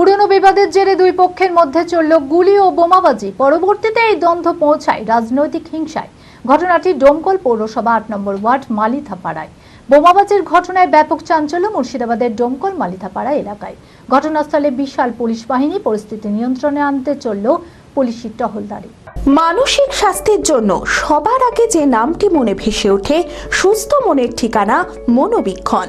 পুরনো বিবাদের জেরে দুই পক্ষের মধ্যে চলল গুলি ও বোমাবাজি। পরবর্তীতে এই দ্বন্দ্ব পৌঁছায় রাজনৈতিক হিংসায়। ঘটনাটি ডোমকল পৌরসভা আট নম্বর ওয়ার্ড মালিথাপাড়ায়। বোমাবাজির ঘটনায় ব্যাপক চাঞ্চল্য মুর্শিদাবাদের ডোমকল মালিথাপাড়া এলাকায়। ঘটনাস্থলে বিশাল পুলিশ বাহিনী পরিস্থিতি নিয়ন্ত্রণে আনতে চলল পুলিশি টহলদারি। মানসিক স্বাস্থ্যের জন্য সবার আগে যে নামটি মনে ভেসে ওঠে, সুস্থ মনের ঠিকানা মনোবীক্ষণ।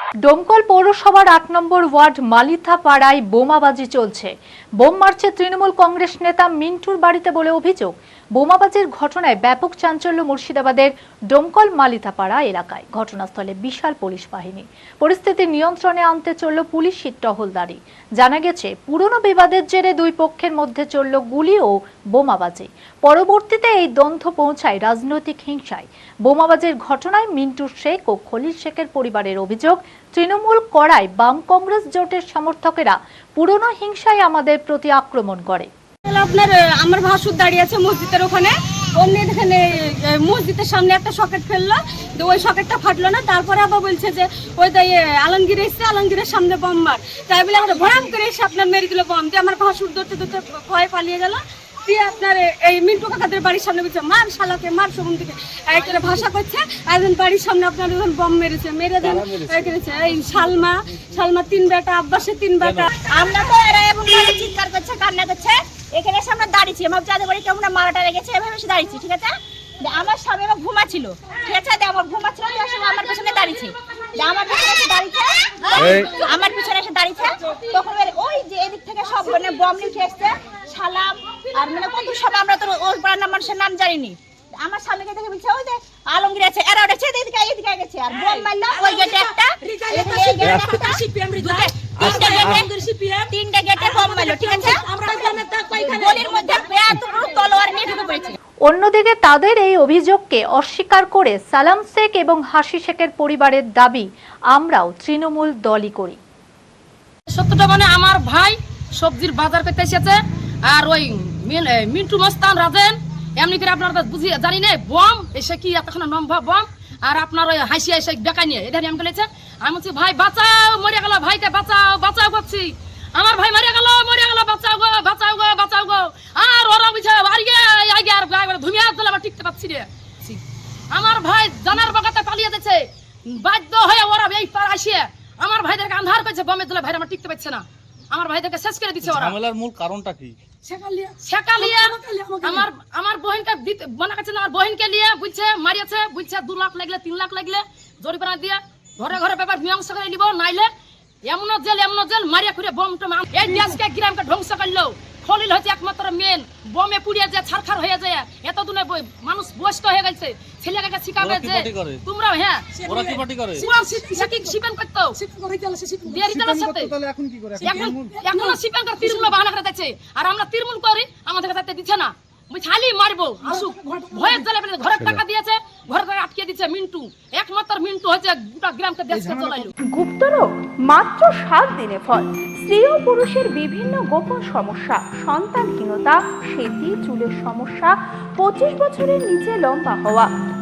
ডোমকল পৌরসভার আট নম্বর ওয়ার্ড মালিথা পাড়ায় বোমাবাজি চলছে। বোম মারছে তৃণমূল কংগ্রেস নেতা মিন্টুর বাড়িতে বলে অভিযোগ। বোমাবাজির ঘটনায় ব্যাপক চাঞ্চল্য মুর্শিদাবাদের ডোমকল মালিতাপাড়া এলাকায়। ঘটনাস্থলে বিশাল পুলিশ বাহিনী। পরিস্থিতি নিয়ন্ত্রণে আনতে চলল পুলিশের টহলদারি। জানা গেছে, পুরনো বিবাদের জেরে দুই পক্ষের মধ্যে চলল গুলি ও বোমাবাজি। পরবর্তীতে এই দ্বন্দ্ব পৌঁছায় রাজনৈতিক হিংসায়। বোমাবাজির ঘটনায় মিন্টু শেখ ও খলিল শেখের পরিবারের অভিযোগ, তৃণমূল করায় বাম কংগ্রেস জোটের সমর্থকেরা পুরনো হিংসায় আমাদের প্রতি আক্রমণ করে। আপনার আমার ভাসুর দাঁড়িয়ে আছে মসজিদের ওখানে। অন্য এখানে মসজিদের সামনে একটা সকেট ফেলল। তো ওই সকেটটা ফাটলো না। তারপরে আবার বলছে যে ওই তো ইয়ে, আলমগীর এসছে আলমগীরের সামনে বম মার। তাই বলে আমরা ভরাম করে এসে আপনার মেরে দিল বম। দিয়ে আমার ভাসুর ধরতে ধরতে ভয়ে পালিয়ে গেল। দিয়ে আপনার এই মিন্টু কাকাদের বাড়ির সামনে বলছে মার শালাকে মার সমন থেকে এক করে ভাষা করছে। একজন বাড়ির সামনে আপনার ওখানে বম মেরেছে। মেরে দেন এই করেছে। এই শালমা শালমা তিন বেটা আব্বাসের তিন বেটা। আমরা তো এরা এবং চিৎকার করছে কান্না করছে। এখানে এসে আমরা দাঁড়িয়েছি। আমার যাদের বাড়ি কেমন মারাটা লেগেছে এভাবে এসে দাঁড়িয়েছি ঠিক আছে? আমার স্বামী আমার ঘুমাচ্ছিল ঠিক আছে? আমার ঘুমাচ্ছিল আমার পেছনে দাঁড়িয়েছে। আমার পেছনে এসে দাঁড়িয়েছে। আমার পিছনে এসে দাঁড়িয়েছে। তখন ওই যে এদিক থেকে সব মানে বম লিখে এসছে সালাম আর মানে কত সব আমরা তো ওই পাড়ার নাম মানুষের নাম জানিনি। আমার স্বামীকে দেখে বলছে ওই যে আলমগীর আছে এরা উঠেছে এদিকে এদিকে গেছে। আর বম মারলো ওই গেটে একটা এদিকে এই গেটে একটা দুটো- তিনটে গেটে তিনটে গেটে বম মারলো ঠিক আছে? অন্যদিকে তাদের এই অভিযোগকে অস্বীকার করে সালাম শেখ এবং হাসি শেখের পরিবারের দাবি, আমরাও তৃণমূল দলই করি। সত্যটা মানে আমার ভাই সবজির বাজার করতে এসেছে, আর ওই মিন্টু মস্তান রাজেন, এমনি করে আপনার তো বুঝি জানি না বম, এসে কি এতক্ষণ নম্বা বম, আর আপনার ওই হাসি এসে বেকাই নিয়ে, এটা আমি বলেছে, আমি বলছি, ভাই, বাঁচাও, মরে গেল, ভাইকে বাঁচাও বাঁচাও করছি আমার ভাই, মরে গেল মরে গেল, বাঁচাও গো বাঁচাও গো আর ওরা বুঝে আগে আগে আর গায়ে ধুমিয়া দিলে আমার টিকতে পারছি রে। আমার ভাই জানার বাগাতে পালিয়ে যাচ্ছে বাধ্য হয়ে ওরা এই পার আসিয়ে আমার ভাইদেরকে আন্ধার করছে বমে দিলে ভাইরা আমার টিকতে পারছে না। আমার ভাইদেরকে শেষ করে দিচ্ছে ওরা। ঝামেলার মূল কারণটা কি? আমার আমার বহিনকে দিতে আমার বহিনকে নিয়ে বুঝছে মারিয়েছে বুঝছে দু লাখ লাগলে তিন লাখ লাগলে জরিপানা দিয়ে ঘরে ঘরে ব্যাপার মীমাংস করে নিব নাইলে এমন জেল এমন জেল মারিয়া খুঁড়ে বম টম এই দেশকে গ্রামকে ধ্বংস করল। খলিল হচ্ছে একমাত্র মেন বমে পুড়িয়ে যায় ছারখার হয়ে যায় এত দিনে মানুষ বয়স্ক হয়ে গেছে। ছেলেকে শিখাবে যে তোমরা হ্যাঁ। ওরা কি পার্টি করে? শিবান শিবেন করতো। দেরি তার সাথে। এখন কি করে? এখন এখনও শিবাঙ্কর তৃণমূল বাহানা করে যাচ্ছে আর আমরা তৃণমূল করি আমাদের না। আমি খালি মারবো আসুক। ভয়ের জ্বালা ঘরের টাকা দিয়েছে ঘরের টাকা আটকে দিচ্ছে মিন্টু। একমাত্র মিন্টু হচ্ছে গ্রামকে দেশকে চলাইলো। গুপ্তরোগ মাত্র সাত দিনে ফল। স্ত্রী ও পুরুষের বিভিন্ন গোপন সমস্যা সন্তানহীনতা সেতি চুলের সমস্যা পঁচিশ বছরের নিচে লম্বা হওয়া